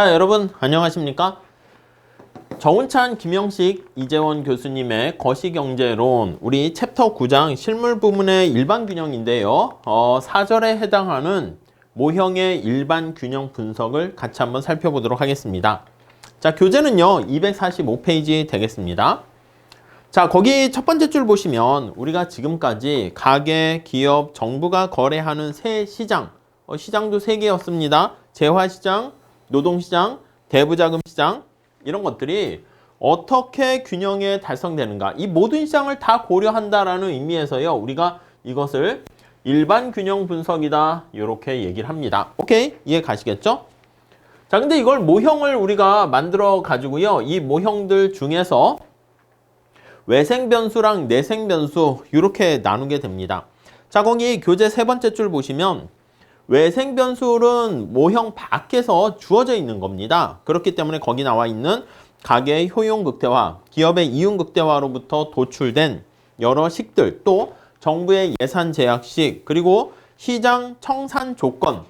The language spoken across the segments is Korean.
자, 여러분 안녕하십니까? 정운찬, 김영식, 이재원 교수님의 거시경제론 우리 챕터 9장 실물 부문의 일반 균형인데요. 어, 4절에 해당하는 모형의 일반 균형 분석을 같이 한번 살펴보도록 하겠습니다. 자, 교재는요. 245페이지 되겠습니다. 자, 거기 첫 번째 줄 보시면 우리가 지금까지 가계, 기업, 정부가 거래하는 세 시장, 어, 시장도 세 개였습니다. 재화시장, 노동시장, 대부자금 시장 이런 것들이 어떻게 균형에 달성되는가. 이 모든 시장을 다 고려한다라는 의미에서요 우리가 이것을 일반 균형 분석이다 이렇게 얘기를 합니다. 오케이? 이해 가시겠죠? 자 근데 이걸 모형을 우리가 만들어 가지고요 이 모형들 중에서 외생 변수랑 내생 변수 이렇게 나누게 됩니다. 자 거기 교재 세 번째 줄 보시면 외생 변수는 모형 밖에서 주어져 있는 겁니다. 그렇기 때문에 거기 나와 있는 가계의 효용 극대화, 기업의 이윤 극대화로부터 도출된 여러 식들, 또 정부의 예산 제약식, 그리고 시장 청산 조건.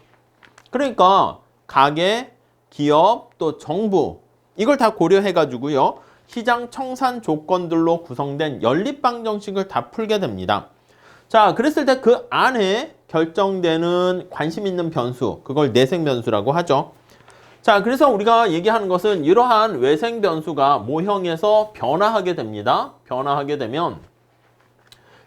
그러니까 가계, 기업, 또 정부 이걸 다 고려해 가지고요. 시장 청산 조건들로 구성된 연립 방정식을 다 풀게 됩니다. 자, 그랬을 때 그 안에 결정되는 관심 있는 변수, 그걸 내생 변수라고 하죠. 자, 그래서 우리가 얘기하는 것은 이러한 외생 변수가 모형에서 변화하게 됩니다. 변화하게 되면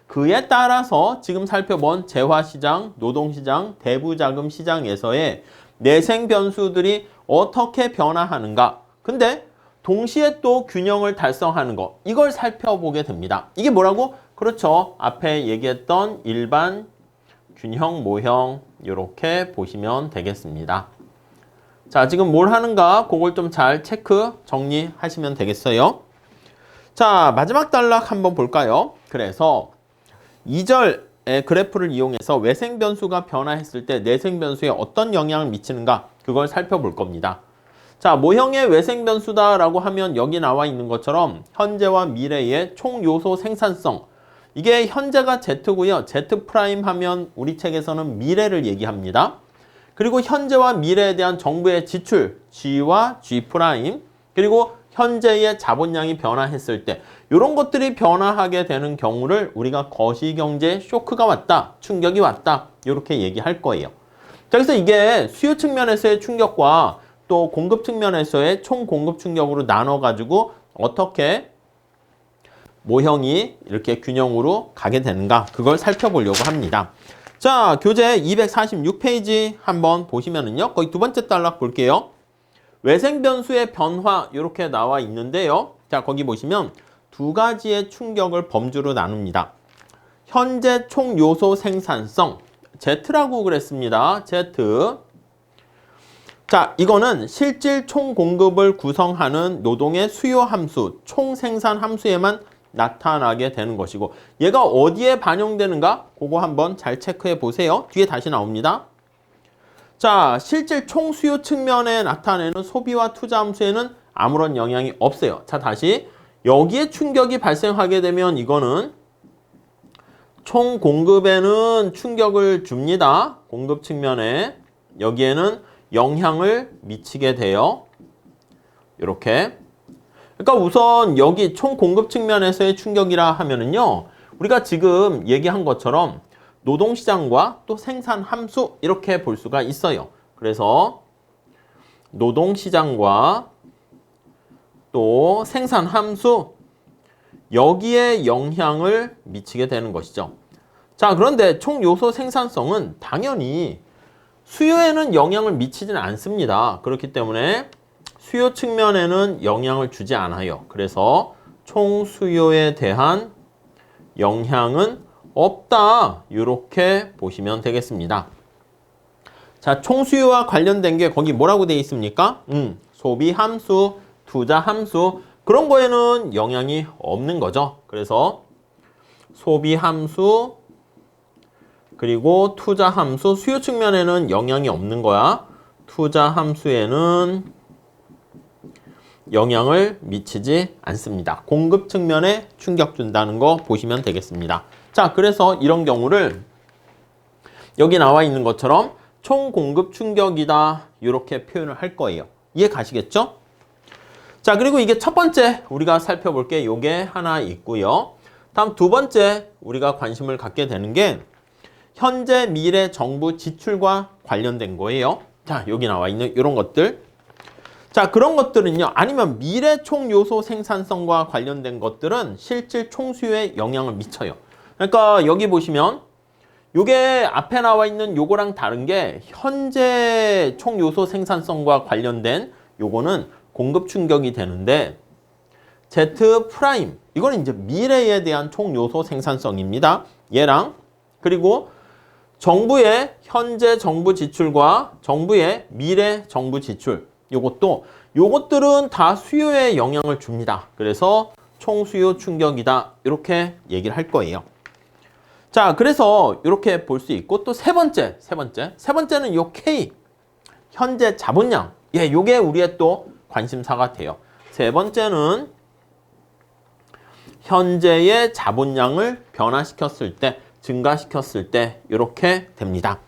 그에 따라서 지금 살펴본 재화시장, 노동시장, 대부자금 시장에서의 내생 변수들이 어떻게 변화하는가. 근데 동시에 또 균형을 달성하는 것, 이걸 살펴보게 됩니다. 이게 뭐라고? 그렇죠. 앞에 얘기했던 일반 균형, 모형 이렇게 보시면 되겠습니다. 자, 지금 뭘 하는가 그걸 좀 잘 체크 정리하시면 되겠어요. 자, 마지막 단락 한번 볼까요? 그래서 2절의 그래프를 이용해서 외생 변수가 변화했을 때 내생 변수에 어떤 영향을 미치는가 그걸 살펴볼 겁니다. 자, 모형의 외생 변수다라고 하면 여기 나와 있는 것처럼 현재와 미래의 총 요소 생산성 이게 현재가 Z고요. Z 프라임 하면 우리 책에서는 미래를 얘기합니다. 그리고 현재와 미래에 대한 정부의 지출 G와 G 프라임 그리고 현재의 자본량이 변화했을 때 이런 것들이 변화하게 되는 경우를 우리가 거시경제 쇼크가 왔다, 충격이 왔다 이렇게 얘기할 거예요. 자, 그래서 이게 수요 측면에서의 충격과 또 공급 측면에서의 총 공급 충격으로 나눠 가지고 어떻게 모형이 이렇게 균형으로 가게 되는가 그걸 살펴보려고 합니다. 자, 교재 246페이지 한번 보시면은요. 거기 두 번째 단락 볼게요. 외생 변수의 변화 이렇게 나와 있는데요. 자, 거기 보시면 두 가지의 충격을 범주로 나눕니다. 현재 총 요소 생산성 Z라고 그랬습니다. Z. 자, 이거는 실질 총 공급을 구성하는 노동의 수요 함수, 총 생산 함수에만 나타나게 되는 것이고 얘가 어디에 반영되는가? 그거 한번 잘 체크해 보세요. 뒤에 다시 나옵니다. 자, 실질 총 수요 측면에 나타내는 소비와 투자 함수에는 아무런 영향이 없어요. 자, 다시 여기에 충격이 발생하게 되면 이거는 총 공급에는 충격을 줍니다. 공급 측면에 여기에는 영향을 미치게 돼요. 이렇게 그러니까 우선 여기 총 공급 측면에서의 충격이라 하면은요. 우리가 지금 얘기한 것처럼 노동시장과 또 생산 함수 이렇게 볼 수가 있어요. 그래서 노동시장과 또 생산 함수 여기에 영향을 미치게 되는 것이죠. 자, 그런데 총 요소 생산성은 당연히 수요에는 영향을 미치지는 않습니다. 그렇기 때문에 수요 측면에는 영향을 주지 않아요. 그래서 총 수요에 대한 영향은 없다. 이렇게 보시면 되겠습니다. 자, 총 수요와 관련된 게 거기 뭐라고 되어 있습니까? 음, 소비 함수, 투자 함수 그런 거에는 영향이 없는 거죠. 그래서 소비 함수 그리고 투자 함수 수요 측면에는 영향이 없는 거야. 투자 함수에는 영향을 미치지 않습니다. 공급 측면에 충격 준다는 거 보시면 되겠습니다. 자, 그래서 이런 경우를 여기 나와 있는 것처럼 총 공급 충격이다. 이렇게 표현을 할 거예요. 이해 가시겠죠? 자, 그리고 이게 첫 번째 우리가 살펴볼 게 요게 하나 있고요. 다음 두 번째 우리가 관심을 갖게 되는 게 현재 미래 정부 지출과 관련된 거예요. 자, 여기 나와 있는 이런 것들. 자, 그런 것들은요. 아니면 미래 총 요소 생산성과 관련된 것들은 실질 총수요에 영향을 미쳐요. 그러니까 여기 보시면 요게 앞에 나와 있는 요거랑 다른 게 현재 총 요소 생산성과 관련된 요거는 공급 충격이 되는데 Z 프라임 이거는 이제 미래에 대한 총 요소 생산성입니다. 얘랑 그리고 정부의 현재 정부 지출과 정부의 미래 정부 지출 요것도 요것들은 다 수요에 영향을 줍니다. 그래서 총 수요 충격이다. 이렇게 얘기를 할 거예요. 자, 그래서 이렇게 볼 수 있고 또 세 번째, 세 번째. 세 번째는 요 K 현재 자본량. 예, 요게 우리의 또 관심사가 돼요. 세 번째는 현재의 자본량을 변화시켰을 때, 증가시켰을 때 이렇게 됩니다.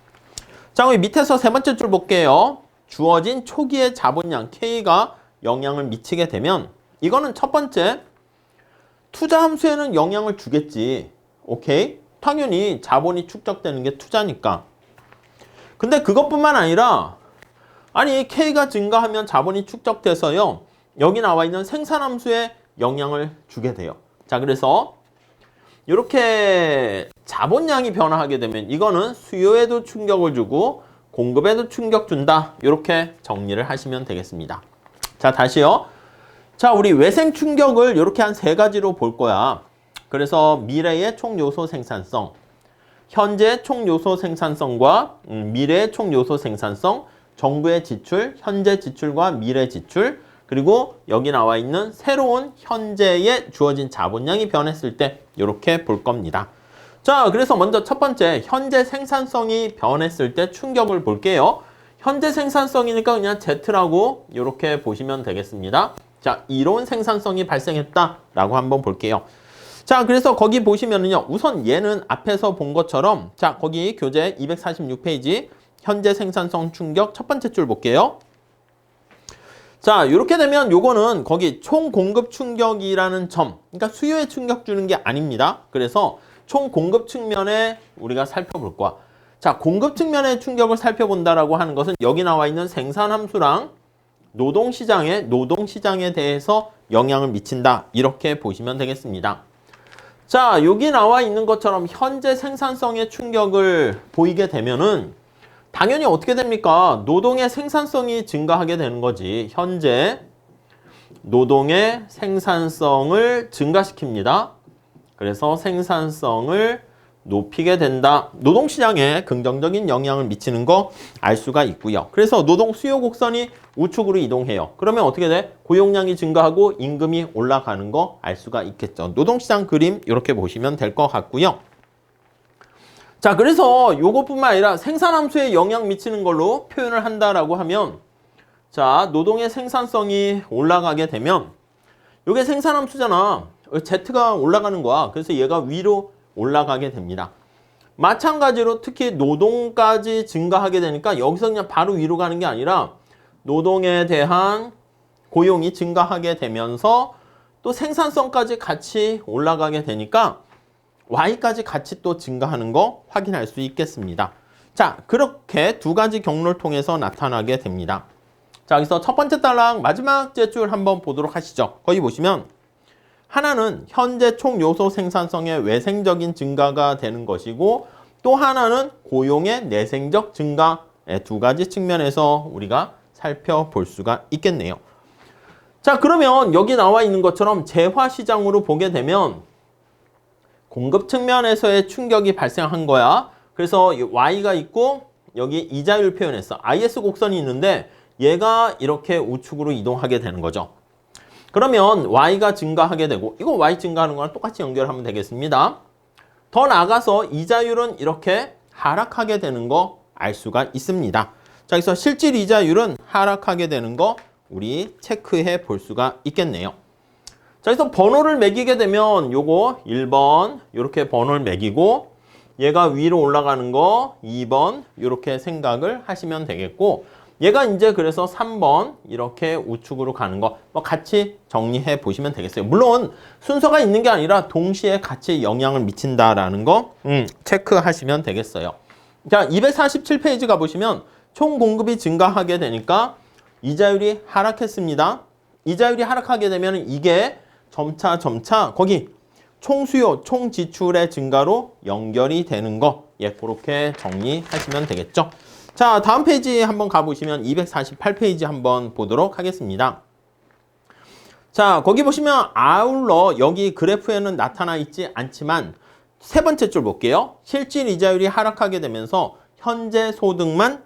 자, 우리 밑에서 세 번째 줄 볼게요. 주어진 초기의 자본량 K가 영향을 미치게 되면 이거는 첫 번째 투자 함수에는 영향을 주겠지. 오케이? 당연히 자본이 축적되는 게 투자니까. 근데 그것뿐만 아니라 아니 K가 증가하면 자본이 축적돼서요. 여기 나와 있는 생산 함수에 영향을 주게 돼요. 자, 그래서 이렇게 자본량이 변화하게 되면 이거는 수요에도 충격을 주고 공급에도 충격 준다. 이렇게 정리를 하시면 되겠습니다. 자, 다시요. 자, 우리 외생 충격을 이렇게 한 세 가지로 볼 거야. 그래서 미래의 총 요소 생산성, 현재 총 요소 생산성과 음, 미래의 총 요소 생산성, 정부의 지출, 현재 지출과 미래 지출, 그리고 여기 나와 있는 새로운 현재에 주어진 자본량이 변했을 때 이렇게 볼 겁니다. 자, 그래서 먼저 첫 번째 현재 생산성이 변했을 때 충격을 볼게요. 현재 생산성이니까 그냥 Z라고 이렇게 보시면 되겠습니다. 자, 이로운 생산성이 발생했다라고 한번 볼게요. 자, 그래서 거기 보시면은요. 우선 얘는 앞에서 본 것처럼 자, 거기 교재 246페이지 현재 생산성 충격 첫 번째 줄 볼게요. 자, 이렇게 되면 요거는 거기 총 공급 충격이라는 점. 그러니까 수요에 충격 주는 게 아닙니다. 그래서 총 공급 측면에 우리가 살펴볼 거야. 자, 공급 측면의 충격을 살펴본다라고 하는 것은 여기 나와 있는 생산 함수랑 노동 시장에 노동 시장에 대해서 영향을 미친다. 이렇게 보시면 되겠습니다. 자, 여기 나와 있는 것처럼 현재 생산성의 충격을 보이게 되면은 당연히 어떻게 됩니까? 노동의 생산성이 증가하게 되는 거지. 현재 노동의 생산성을 증가시킵니다. 그래서 생산성을 높이게 된다. 노동시장에 긍정적인 영향을 미치는 거 알 수가 있고요. 그래서 노동 수요 곡선이 우측으로 이동해요. 그러면 어떻게 돼? 고용량이 증가하고 임금이 올라가는 거 알 수가 있겠죠. 노동시장 그림 이렇게 보시면 될 것 같고요. 자, 그래서 요것뿐만 아니라 생산함수에 영향 미치는 걸로 표현을 한다라고 하면 자, 노동의 생산성이 올라가게 되면 요게 생산함수잖아. Z가 올라가는 거야. 그래서 얘가 위로 올라가게 됩니다. 마찬가지로 특히 노동까지 증가하게 되니까 여기서 그냥 바로 위로 가는 게 아니라 노동에 대한 고용이 증가하게 되면서 또 생산성까지 같이 올라가게 되니까 Y까지 같이 또 증가하는 거 확인할 수 있겠습니다. 자, 그렇게 두 가지 경로를 통해서 나타나게 됩니다. 자, 여기서 첫 번째 달랑 마지막 제줄 한번 보도록 하시죠. 거기 보시면 하나는 현재 총 요소 생산성의 외생적인 증가가 되는 것이고 또 하나는 고용의 내생적 증가의 두 가지 측면에서 우리가 살펴볼 수가 있겠네요. 자, 그러면 여기 나와 있는 것처럼 재화 시장으로 보게 되면 공급 측면에서의 충격이 발생한 거야. 그래서 Y가 있고 여기 이자율 표현했어. IS 곡선이 있는데 얘가 이렇게 우측으로 이동하게 되는 거죠. 그러면 Y가 증가하게 되고 이거 Y 증가하는 거랑 똑같이 연결하면 되겠습니다. 더 나아가서 이자율은 이렇게 하락하게 되는 거 알 수가 있습니다. 자, 그래서 실질 이자율은 하락하게 되는 거 우리 체크해 볼 수가 있겠네요. 자, 그래서 번호를 매기게 되면 요거 1번 이렇게 번호를 매기고 얘가 위로 올라가는 거 2번 이렇게 생각을 하시면 되겠고 얘가 이제 그래서 3번 이렇게 우측으로 가는 거 뭐 같이 정리해 보시면 되겠어요. 물론 순서가 있는 게 아니라 동시에 같이 영향을 미친다라는 거 음, 체크하시면 되겠어요. 자, 247페이지 가보시면 총 공급이 증가하게 되니까 이자율이 하락했습니다. 이자율이 하락하게 되면 이게 점차 점차 거기 총 수요, 총 지출의 증가로 연결이 되는 거. 예, 그렇게 정리하시면 되겠죠. 자, 다음 페이지 한번 가보시면 248페이지 한번 보도록 하겠습니다. 자, 거기 보시면 아울러 여기 그래프에는 나타나 있지 않지만 세 번째 줄 볼게요. 실질 이자율이 하락하게 되면서 현재 소득만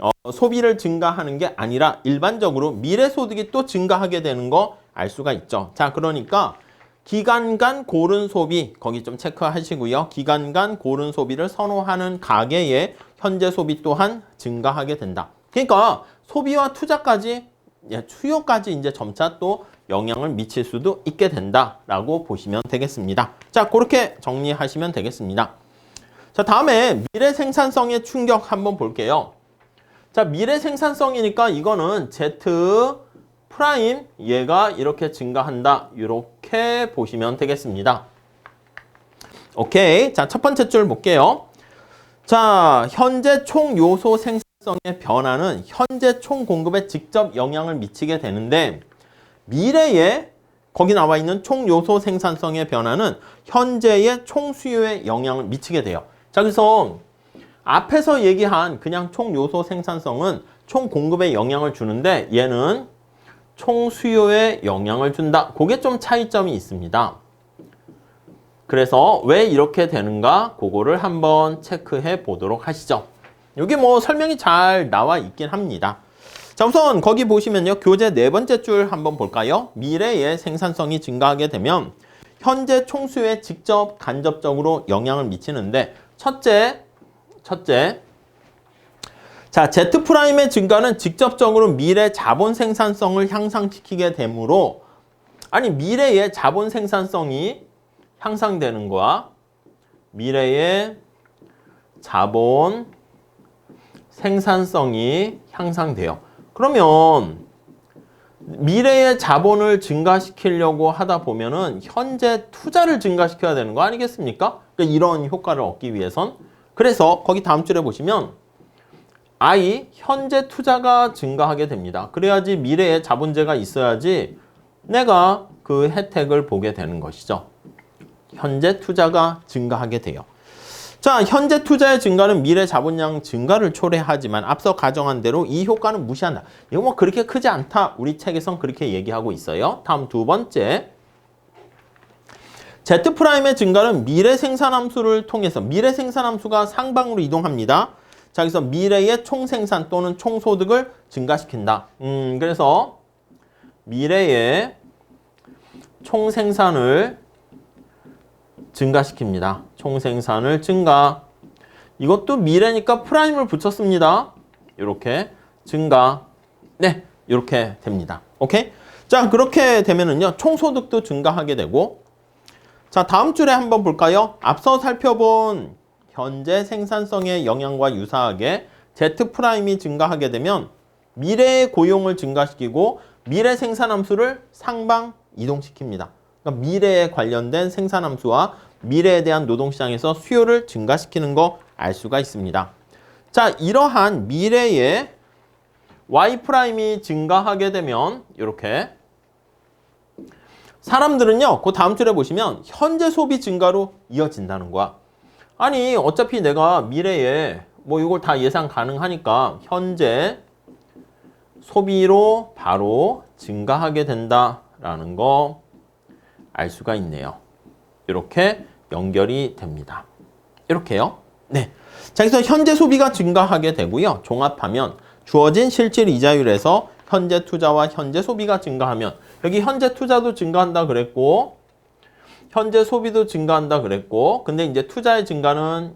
어, 소비를 증가하는 게 아니라 일반적으로 미래 소득이 또 증가하게 되는 거 알 수가 있죠. 자, 그러니까 기간 간 고른 소비 거기 좀 체크하시고요. 기간 간 고른 소비를 선호하는 가계의 현재 소비 또한 증가하게 된다. 그러니까 소비와 투자까지 예, 수요까지 이제 점차 또 영향을 미칠 수도 있게 된다라고 보시면 되겠습니다. 자, 그렇게 정리하시면 되겠습니다. 자, 다음에 미래 생산성의 충격 한번 볼게요. 자, 미래 생산성이니까 이거는 Z 프라임 얘가 이렇게 증가한다. 이렇게 보시면 되겠습니다. 오케이. 자, 첫 번째 줄 볼게요. 자, 현재 총 요소 생산성의 변화는 현재 총 공급에 직접 영향을 미치게 되는데 미래에 거기 나와 있는 총 요소 생산성의 변화는 현재의 총 수요에 영향을 미치게 돼요. 자, 그래서 앞에서 얘기한 그냥 총 요소 생산성은 총 공급에 영향을 주는데 얘는 총 수요에 영향을 준다. 그게 좀 차이점이 있습니다. 그래서 왜 이렇게 되는가? 그거를 한번 체크해 보도록 하시죠. 여기 뭐 설명이 잘 나와 있긴 합니다. 자, 우선 거기 보시면요. 교재 네 번째 줄 한번 볼까요? 미래의 생산성이 증가하게 되면 현재 총수에 직접 간접적으로 영향을 미치는데 첫째, 첫째, 자, Z 프라임의 증가는 직접적으로 미래 자본 생산성을 향상시키게 되므로 아니 미래의 자본 생산성이 향상되는 거와 미래의 자본 생산성이 향상돼요. 그러면 미래의 자본을 증가시키려고 하다 보면은 현재 투자를 증가시켜야 되는 거 아니겠습니까? 그러니까 이런 효과를 얻기 위해선 그래서 거기 다음 줄에 보시면 I 현재 투자가 증가하게 됩니다. 그래야지 미래에 자본재가 있어야지 내가 그 혜택을 보게 되는 것이죠. 현재 투자가 증가하게 돼요. 자, 현재 투자의 증가는 미래 자본량 증가를 초래하지만 앞서 가정한 대로 이 효과는 무시한다. 이거 뭐 그렇게 크지 않다. 우리 책에선 그렇게 얘기하고 있어요. 다음 두 번째. Z 프라임의 증가는 미래 생산함수를 통해서 미래 생산함수가 상방으로 이동합니다. 자, 그래서 미래의 총생산 또는 총소득을 증가시킨다. 음, 그래서 미래의 총생산을 증가시킵니다. 총생산을 증가. 이것도 미래니까 프라임을 붙였습니다. 이렇게 증가. 네, 이렇게 됩니다. 오케이? 자, 그렇게 되면은요. 총소득도 증가하게 되고 자, 다음 줄에 한번 볼까요? 앞서 살펴본 현재 생산성의 영향과 유사하게 Z 프라임이 증가하게 되면 미래의 고용을 증가시키고 미래 생산함수를 상방 이동시킵니다. 그러니까 미래에 관련된 생산함수와 미래에 대한 노동시장에서 수요를 증가시키는 거 알 수가 있습니다. 자, 이러한 미래의 Y 프라임이 증가하게 되면 이렇게 사람들은요, 그 다음 줄에 보시면 현재 소비 증가로 이어진다는 거야. 아니, 어차피 내가 미래에 뭐 이걸 다 예상 가능하니까 현재 소비로 바로 증가하게 된다라는 거 알 수가 있네요. 이렇게 연결이 됩니다. 이렇게요. 네. 자, 그래서 현재 소비가 증가하게 되고요. 종합하면 주어진 실질 이자율에서 현재 투자와 현재 소비가 증가하면 여기 현재 투자도 증가한다 그랬고 현재 소비도 증가한다 그랬고 근데 이제 투자의 증가는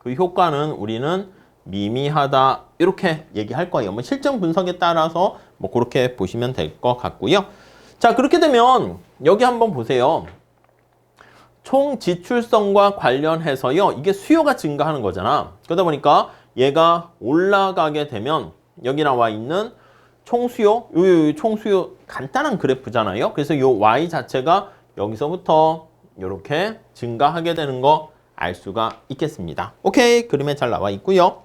그 효과는 우리는 미미하다 이렇게 얘기할 거예요. 뭐 실증 분석에 따라서 뭐 그렇게 보시면 될 것 같고요. 자 그렇게 되면 여기 한번 보세요. 총 지출성과 관련해서요. 이게 수요가 증가하는 거잖아. 그러다 보니까 얘가 올라가게 되면 여기 나와 있는 총수요, 요, 요, 요 총수요 간단한 그래프잖아요. 그래서 요 y 자체가 여기서부터 이렇게 증가하게 되는 거 알 수가 있겠습니다. 오케이, 그림에 잘 나와 있고요.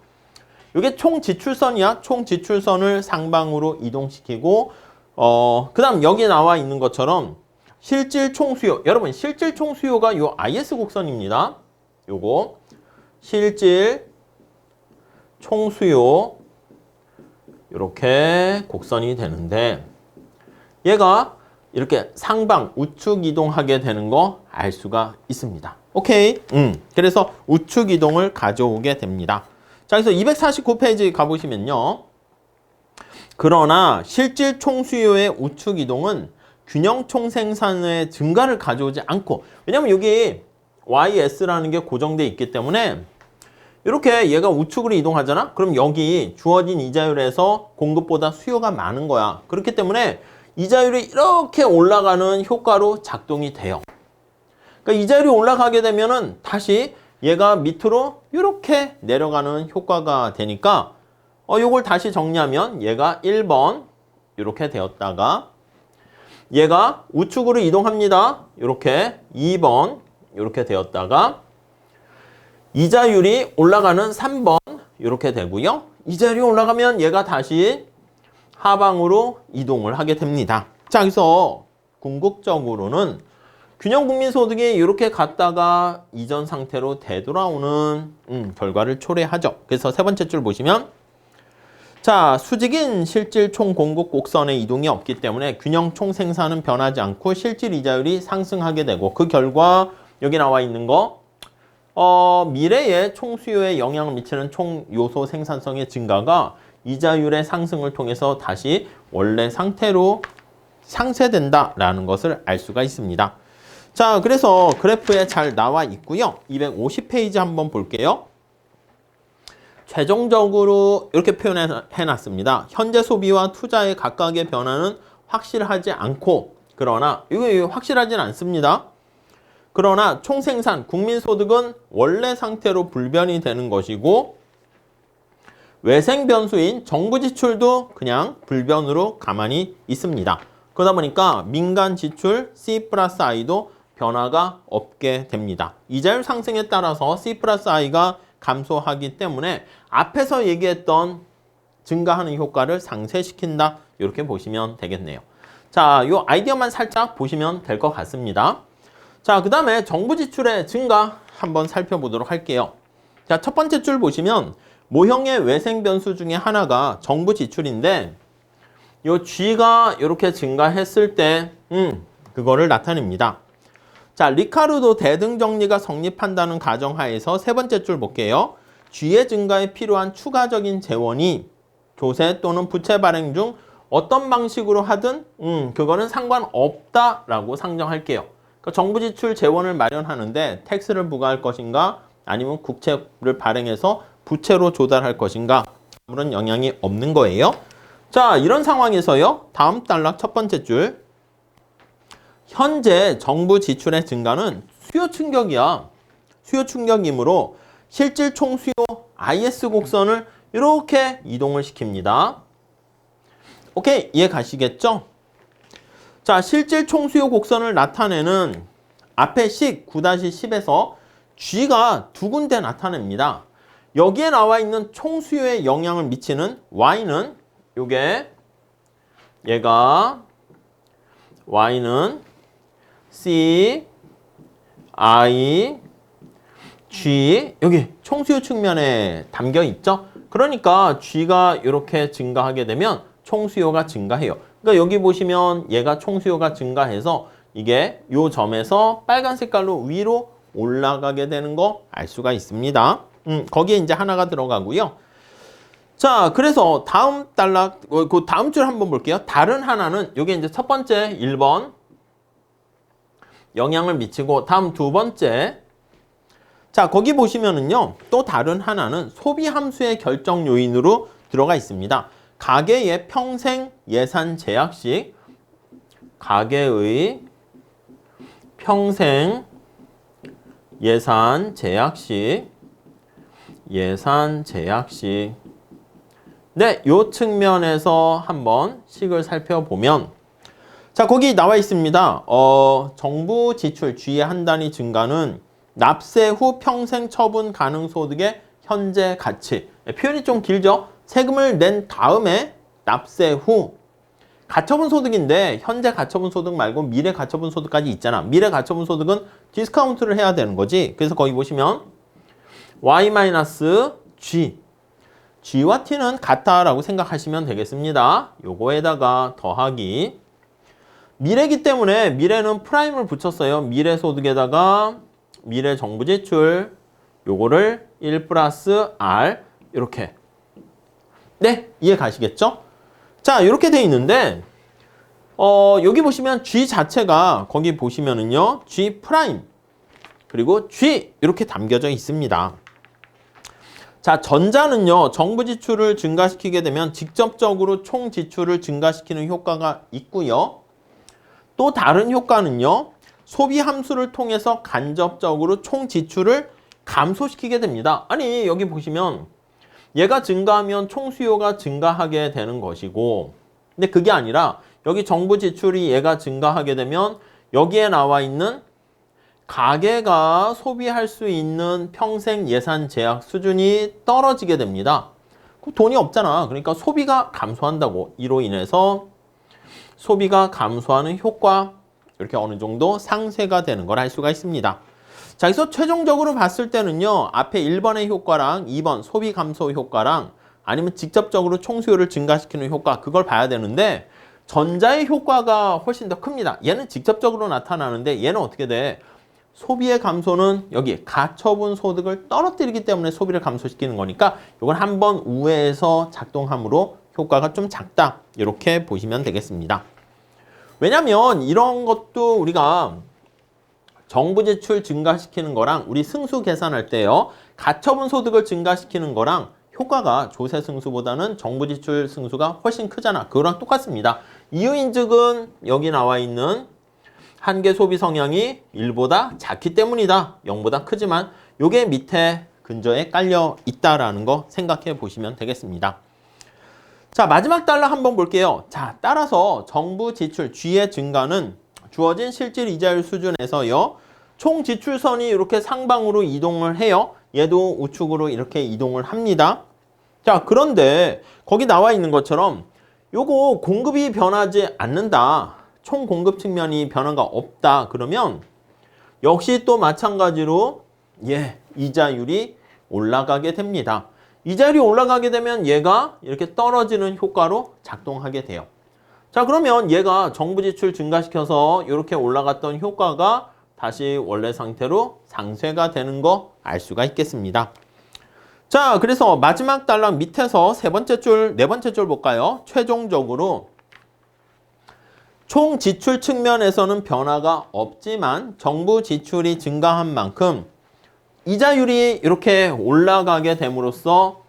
이게 총 지출선이야. 총 지출선을 상방으로 이동시키고 어, 그 다음 여기 나와 있는 것처럼 실질 총 수요. 여러분, 실질 총 수요가 요 IS 곡선입니다. 요거 실질 총 수요 이렇게 곡선이 되는데 얘가 이렇게 상방 우측 이동하게 되는 거 알 수가 있습니다. 오케이. 음. 그래서 우측 이동을 가져오게 됩니다. 자, 그래서 249페이지 가보시면요. 그러나 실질 총수요의 우측 이동은 균형 총생산의 증가를 가져오지 않고 왜냐면 여기 YS라는 게 고정돼 있기 때문에 이렇게 얘가 우측으로 이동하잖아? 그럼 여기 주어진 이자율에서 공급보다 수요가 많은 거야. 그렇기 때문에 이자율이 이렇게 올라가는 효과로 작동이 돼요. 그러니까 이자율이 올라가게 되면은 다시 얘가 밑으로 이렇게 내려가는 효과가 되니까 어 요걸 다시 정리하면 얘가 1번 이렇게 되었다가 얘가 우측으로 이동합니다. 이렇게 2번 이렇게 되었다가 이자율이 올라가는 3번 이렇게 되고요. 이자율이 올라가면 얘가 다시 하방으로 이동을 하게 됩니다. 자, 그래서 궁극적으로는 균형 국민소득이 이렇게 갔다가 이전 상태로 되돌아오는 음, 결과를 초래하죠. 그래서 세 번째 줄 보시면 자, 수직인 실질 총 공급 곡선의 이동이 없기 때문에 균형 총 생산은 변하지 않고 실질 이자율이 상승하게 되고 그 결과 여기 나와 있는 거 어, 미래의 총 수요에 영향을 미치는 총 요소 생산성의 증가가 이자율의 상승을 통해서 다시 원래 상태로 상쇄된다라는 것을 알 수가 있습니다. 자, 그래서 그래프에 잘 나와 있고요. 250페이지 한번 볼게요. 최종적으로 이렇게 표현해 놨습니다. 현재 소비와 투자의 각각의 변화는 확실하지 않고 그러나 이거 확실하진 않습니다. 그러나 총생산, 국민소득은 원래 상태로 불변이 되는 것이고 외생 변수인 정부 지출도 그냥 불변으로 가만히 있습니다. 그러다 보니까 민간 지출 C 플러스 I도 변화가 없게 됩니다. 이자율 상승에 따라서 C 플러스 I가 감소하기 때문에 앞에서 얘기했던 증가하는 효과를 상쇄시킨다. 이렇게 보시면 되겠네요. 자, 이 아이디어만 살짝 보시면 될 것 같습니다. 자, 그 다음에 정부 지출의 증가 한번 살펴보도록 할게요. 자, 첫 번째 줄 보시면 모형의 외생 변수 중에 하나가 정부 지출인데 요 G가 이렇게 증가했을 때 음, 그거를 나타냅니다. 자, 리카르도 대등 정리가 성립한다는 가정하에서 세 번째 줄 볼게요. G의 증가에 필요한 추가적인 재원이 조세 또는 부채 발행 중 어떤 방식으로 하든 음, 그거는 상관없다라고 상정할게요. 그러니까 정부 지출 재원을 마련하는데 텍스를 부과할 것인가 아니면 국채를 발행해서 부채로 조달할 것인가 아무런 영향이 없는 거예요. 자, 이런 상황에서요. 다음 단락 첫 번째 줄. 현재 정부 지출의 증가는 수요 충격이야. 수요 충격이므로 실질 총수요 IS 곡선을 이렇게 이동을 시킵니다. 오케이, 이해 가시겠죠? 자, 실질 총수요 곡선을 나타내는 앞에 식 9-10에서 G가 두 군데 나타냅니다. 여기에 나와 있는 총수요에 영향을 미치는 Y는 요게 얘가 Y는 C, I, G 여기 총수요 측면에 담겨 있죠. 그러니까 G가 이렇게 증가하게 되면 총수요가 증가해요. 그러니까 여기 보시면 얘가 총수요가 증가해서 이게 요 점에서 빨간 색깔로 위로 올라가게 되는 거 알 수가 있습니다. 음, 거기에 이제 하나가 들어가고요. 자, 그래서 다음 단락, 어, 그 다음 줄 한번 볼게요. 다른 하나는 요게 이제 첫 번째 1번 영향을 미치고 다음 두 번째 자, 거기 보시면은요. 또 다른 하나는 소비 함수의 결정 요인으로 들어가 있습니다. 가계의 평생 예산 제약식 가계의 평생 예산 제약식 예산 제약식 네, 요 측면에서 한번 식을 살펴보면 자, 거기 나와 있습니다. 어, 정부 지출 G의 한 단위 증가는 납세 후 평생 처분 가능 소득의 현재 가치. 네, 표현이 좀 길죠? 세금을 낸 다음에 납세 후 가처분 소득인데 현재 가처분 소득 말고 미래 가처분 소득까지 있잖아. 미래 가처분 소득은 디스카운트를 해야 되는 거지. 그래서 거기 보시면 y-g g와 t는 같다라고 생각하시면 되겠습니다. 요거에다가 더하기 미래기 때문에 미래는 프라임을 붙였어요. 미래 소득에다가 미래 정부 지출 요거를 1 플러스 r 이렇게 네 이해 가시겠죠? 자 이렇게 돼 있는데 어 여기 보시면 g 자체가 거기 보시면은요 g 프라임 그리고 g 이렇게 담겨져 있습니다. 자, 전자는요, 정부 지출을 증가시키게 되면 직접적으로 총 지출을 증가시키는 효과가 있고요. 또 다른 효과는요, 소비 함수를 통해서 간접적으로 총 지출을 감소시키게 됩니다. 아니, 여기 보시면 얘가 증가하면 총 수요가 증가하게 되는 것이고, 근데 그게 아니라 여기 정부 지출이 얘가 증가하게 되면 여기에 나와 있는 가계가 소비할 수 있는 평생 예산 제약 수준이 떨어지게 됩니다. 돈이 없잖아. 그러니까 소비가 감소한다고 이로 인해서 소비가 감소하는 효과 이렇게 어느 정도 상쇄가 되는 걸 알 수가 있습니다. 자, 그래서 최종적으로 봤을 때는요. 앞에 1번의 효과랑 2번 소비 감소 효과랑 아니면 직접적으로 총수요를 증가시키는 효과 그걸 봐야 되는데 전자의 효과가 훨씬 더 큽니다. 얘는 직접적으로 나타나는데 얘는 어떻게 돼? 소비의 감소는 여기 가처분 소득을 떨어뜨리기 때문에 소비를 감소시키는 거니까 이건 한번 우회해서 작동함으로 효과가 좀 작다 이렇게 보시면 되겠습니다. 왜냐하면 이런 것도 우리가 정부 지출 증가시키는 거랑 우리 승수 계산할 때요 가처분 소득을 증가시키는 거랑 효과가 조세 승수보다는 정부 지출 승수가 훨씬 크잖아. 그거랑 똑같습니다. 이유인즉은 여기 나와 있는 한계 소비 성향이 1보다 작기 때문이다. 0보다 크지만 요게 밑에 근저에 깔려 있다라는 거 생각해 보시면 되겠습니다. 자, 마지막 달러 한번 볼게요. 자, 따라서 정부 지출 G의 증가는 주어진 실질 이자율 수준에서요. 총 지출선이 이렇게 상방으로 이동을 해요. 얘도 우측으로 이렇게 이동을 합니다. 자, 그런데 거기 나와 있는 것처럼 요거 공급이 변하지 않는다. 총 공급 측면이 변화가 없다. 그러면 역시 또 마찬가지로 예, 이자율이 올라가게 됩니다. 이자율이 올라가게 되면 얘가 이렇게 떨어지는 효과로 작동하게 돼요. 자, 그러면 얘가 정부 지출 증가시켜서 이렇게 올라갔던 효과가 다시 원래 상태로 상쇄가 되는 거 알 수가 있겠습니다. 자, 그래서 마지막 달랑 밑에서 세 번째 줄, 네 번째 줄 볼까요? 최종적으로 총 지출 측면에서는 변화가 없지만 정부 지출이 증가한 만큼 이자율이 이렇게 올라가게 됨으로써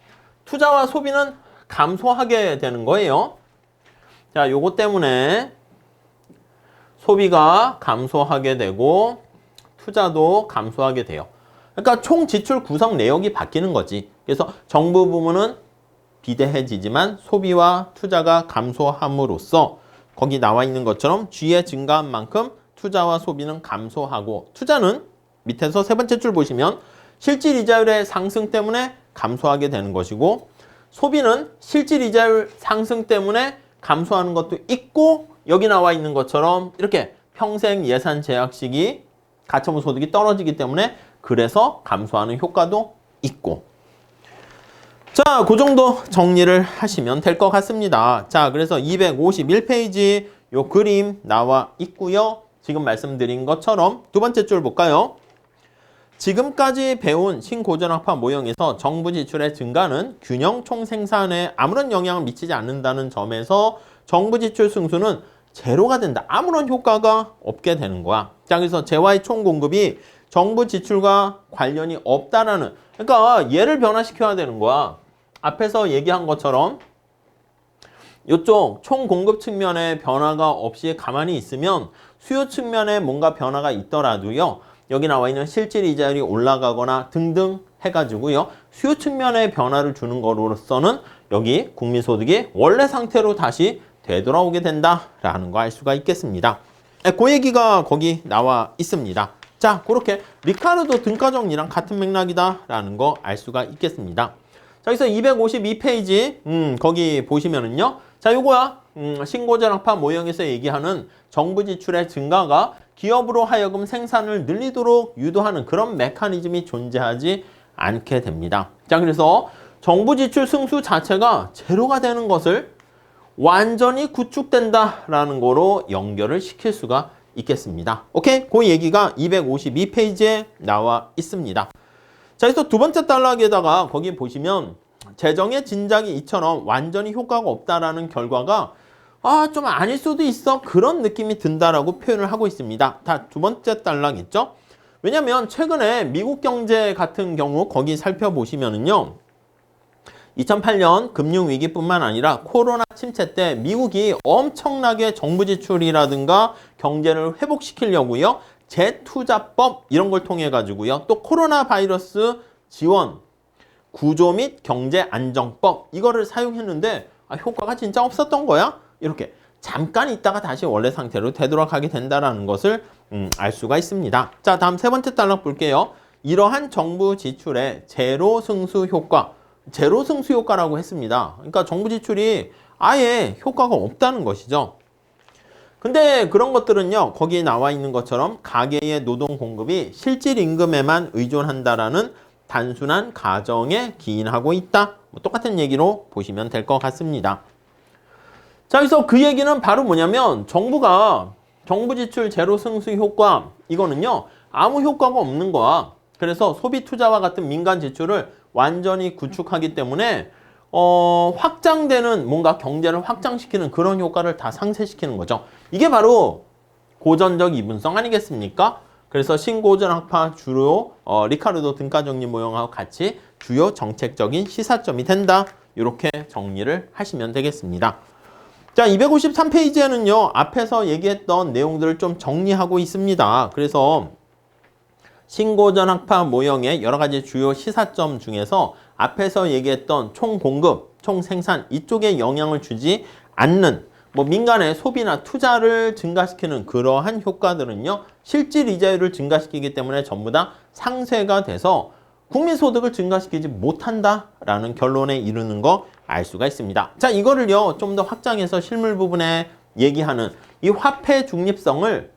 투자와 소비는 감소하게 되는 거예요. 자, 요거 때문에 소비가 감소하게 되고 투자도 감소하게 돼요. 그러니까 총 지출 구성 내역이 바뀌는 거지. 그래서 정부 부문은 비대해지지만 소비와 투자가 감소함으로써 거기 나와 있는 것처럼 G의 증가한 만큼 투자와 소비는 감소하고 투자는 밑에서 세 번째 줄 보시면 실질 이자율의 상승 때문에 감소하게 되는 것이고 소비는 실질 이자율 상승 때문에 감소하는 것도 있고 여기 나와 있는 것처럼 이렇게 평생 예산 제약 시기 가처분 소득이 떨어지기 때문에 그래서 감소하는 효과도 있고 자, 그 정도 정리를 하시면 될 것 같습니다. 자, 그래서 251페이지 요 그림 나와 있고요. 지금 말씀드린 것처럼 두 번째 줄 볼까요? 지금까지 배운 신고전학파 모형에서 정부 지출의 증가는 균형 총생산에 아무런 영향을 미치지 않는다는 점에서 정부 지출 승수는 제로가 된다. 아무런 효과가 없게 되는 거야. 자, 그래서 재화의 총 공급이 정부 지출과 관련이 없다라는 그러니까 얘를 변화시켜야 되는 거야. 앞에서 얘기한 것처럼 이쪽 총 공급 측면에 변화가 없이 가만히 있으면 수요 측면에 뭔가 변화가 있더라도요. 여기 나와 있는 실질 이자율이 올라가거나 등등 해가지고요. 수요 측면에 변화를 주는 거로서는 여기 국민소득이 원래 상태로 다시 되돌아오게 된다라는 거 알 수가 있겠습니다. 네, 그 얘기가 거기 나와 있습니다. 자, 그렇게 리카르도 등가 정리랑 같은 맥락이다라는 거 알 수가 있겠습니다. 자, 여기서 252페이지, 음, 거기 보시면은요. 자, 요거야. 음, 신고전학파 모형에서 얘기하는 정부 지출의 증가가 기업으로 하여금 생산을 늘리도록 유도하는 그런 메커니즘이 존재하지 않게 됩니다. 자, 그래서 정부 지출 승수 자체가 제로가 되는 것을 완전히 구축된다라는 거로 연결을 시킬 수가 있겠습니다. 오케이? 그 얘기가 252페이지에 나와 있습니다. 자, 그래서 두 번째 단락에다가 거기 보시면 재정의 진작이 이처럼 완전히 효과가 없다라는 결과가 아, 좀 아닐 수도 있어. 그런 느낌이 든다라고 표현을 하고 있습니다. 다 두 번째 단락 있죠? 왜냐면 최근에 미국 경제 같은 경우 거기 살펴보시면은요. 2008년 금융위기뿐만 아니라 코로나 침체 때 미국이 엄청나게 정부 지출이라든가 경제를 회복시키려고요. 재투자법 이런 걸 통해 가지고요. 또 코로나 바이러스 지원 구조 및 경제 안정법 이거를 사용했는데 아, 효과가 진짜 없었던 거야? 이렇게 잠깐 있다가 다시 원래 상태로 되돌아가게 된다라는 것을 음, 알 수가 있습니다. 자, 다음 세 번째 단락 볼게요. 이러한 정부 지출의 제로 승수 효과, 제로 승수 효과라고 했습니다. 그러니까 정부 지출이 아예 효과가 없다는 것이죠. 근데 그런 것들은요, 거기에 나와 있는 것처럼 가계의 노동 공급이 실질 임금에만 의존한다라는 단순한 가정에 기인하고 있다. 뭐 똑같은 얘기로 보시면 될 것 같습니다. 자, 그래서 그 얘기는 바로 뭐냐면 정부가 정부 지출 제로 승수 효과 이거는요 아무 효과가 없는 거야. 그래서 소비 투자와 같은 민간 지출을 완전히 구축하기 때문에 어, 확장되는 뭔가 경제를 확장시키는 그런 효과를 다 상쇄시키는 거죠. 이게 바로 고전적 이분성 아니겠습니까? 그래서 신고전 학파 주로 어, 리카르도 등가 정리 모형하고 같이 주요 정책적인 시사점이 된다. 이렇게 정리를 하시면 되겠습니다. 자, 253페이지에는요, 앞에서 얘기했던 내용들을 좀 정리하고 있습니다. 그래서 신고전 학파 모형의 여러 가지 주요 시사점 중에서 앞에서 얘기했던 총 공급, 총 생산 이쪽에 영향을 주지 않는 뭐 민간의 소비나 투자를 증가시키는 그러한 효과들은요 실질 이자율을 증가시키기 때문에 전부 다 상쇄가 돼서 국민소득을 증가시키지 못한다라는 결론에 이르는 거 알 수가 있습니다. 자 이거를요 좀 더 확장해서 실물 부분에 얘기하는 이 화폐 중립성을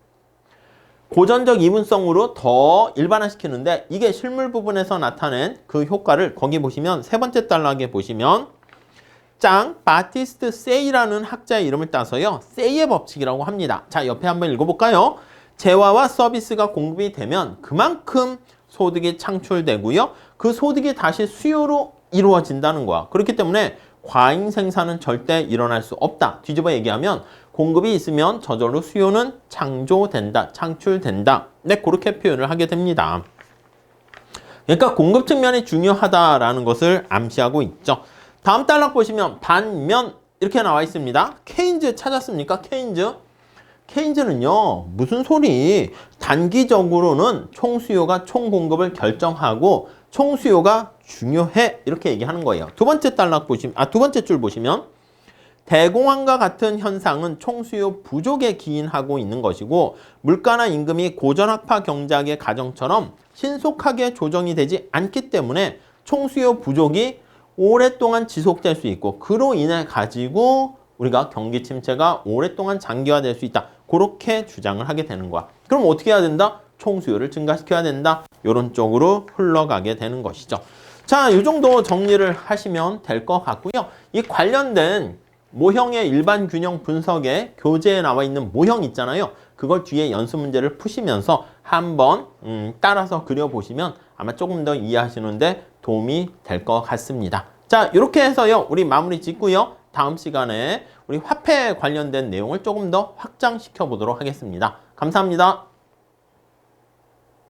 고전적 이문성으로 더 일반화시키는데 이게 실물 부분에서 나타낸 그 효과를 거기 보시면 세 번째 단락에 보시면 짱 바티스트 세이라는 학자의 이름을 따서요 세이의 법칙이라고 합니다. 자 옆에 한번 읽어볼까요? 재화와 서비스가 공급이 되면 그만큼 소득이 창출되고요. 그 소득이 다시 수요로 이루어진다는 거야. 그렇기 때문에 과잉 생산은 절대 일어날 수 없다. 뒤집어 얘기하면 공급이 있으면 저절로 수요는 창조된다, 창출된다. 네, 그렇게 표현을 하게 됩니다. 그러니까 공급 측면이 중요하다라는 것을 암시하고 있죠. 다음 단락 보시면 반면 이렇게 나와 있습니다. 케인즈 찾았습니까? 케인즈. 케인즈는요, 무슨 소리? 단기적으로는 총수요가 총공급을 결정하고 총수요가 중요해. 이렇게 얘기하는 거예요. 두 번째 단락 보시면, 아, 두 번째 줄 보시면, 대공황과 같은 현상은 총수요 부족에 기인하고 있는 것이고, 물가나 임금이 고전학파 경작의 가정처럼 신속하게 조정이 되지 않기 때문에 총수요 부족이 오랫동안 지속될 수 있고, 그로 인해 가지고 우리가 경기 침체가 오랫동안 장기화될 수 있다. 그렇게 주장을 하게 되는 거야. 그럼 어떻게 해야 된다? 총수요를 증가시켜야 된다. 이런 쪽으로 흘러가게 되는 것이죠. 자, 이 정도 정리를 하시면 될 것 같고요. 이 관련된 모형의 일반 균형 분석에 교재에 나와 있는 모형 있잖아요. 그걸 뒤에 연습 문제를 푸시면서 한번 음, 따라서 그려보시면 아마 조금 더 이해하시는데 도움이 될 것 같습니다. 자, 이렇게 해서요. 우리 마무리 짓고요. 다음 시간에 우리 화폐 관련된 내용을 조금 더 확장시켜 보도록 하겠습니다. 감사합니다.